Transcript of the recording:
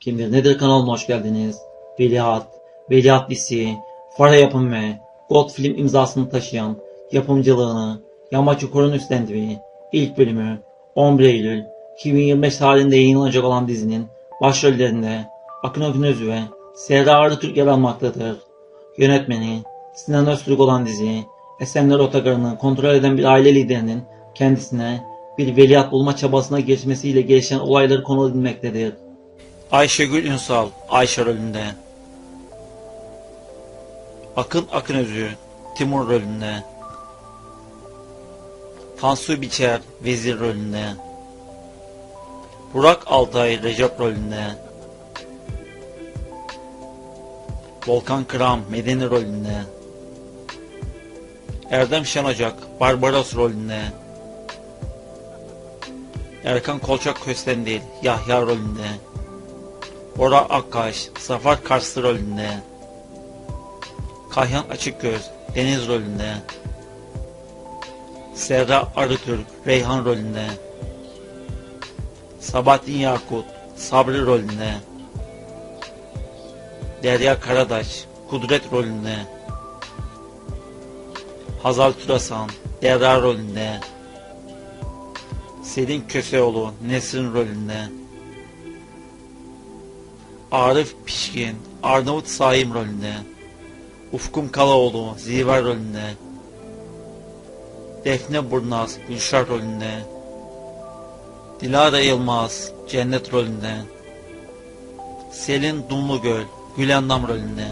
Kimdir Nedir kanalına hoş geldiniz. Veliaht, Veliaht Disi, Fara Yapım ve God Film imzasını taşıyan yapımcılığını Yamaç Ukur'un üstlendiği ilk bölümü 11 Eylül 2025 tarihinde yayınlanacak olan dizinin başrollerinde Akın Akınözü ve Serra Arıtürk yer almaktadır. Yönetmeni Sinan Öztürk olan dizi Esenler Otogarı'nı kontrol eden bir aile liderinin kendisine bir veliaht bulma çabasına geçmesiyle gelişen olayları konu edilmektedir. Ayşegül Ünsal, Ayşe rolünde. Akın Akınözü, Timur rolünde. Tansu Biçer, Vezir rolünde. Burak Altay, Recep rolünde. Volkan Kıram, Medeni rolünde. Erdem Şenocak, Barbaros rolünde. Erkan Kolçak Köstendil, Yahya rolünde. Bora Akkaş, Zafer Karslı rolünde. Kayhan Açıkgöz, Deniz rolünde. Serra Arıtürk, Reyhan rolünde. Sabahattin Yakut, Sabri rolünde. Derya Karadaş, Kudret rolünde. Hazal Turasan, Derra rolünde. Selin Köseoğlu, Nesrin rolünde. Arif Pişkin, Arnavut Saim rolünde. Ufkum Kalaoğlu, Ziver rolünde. Defne Burnaz, Gülşah rolünde. Dilara Yılmaz, Cennet rolünde. Selin Dumlugöl, Gülendam rolünde.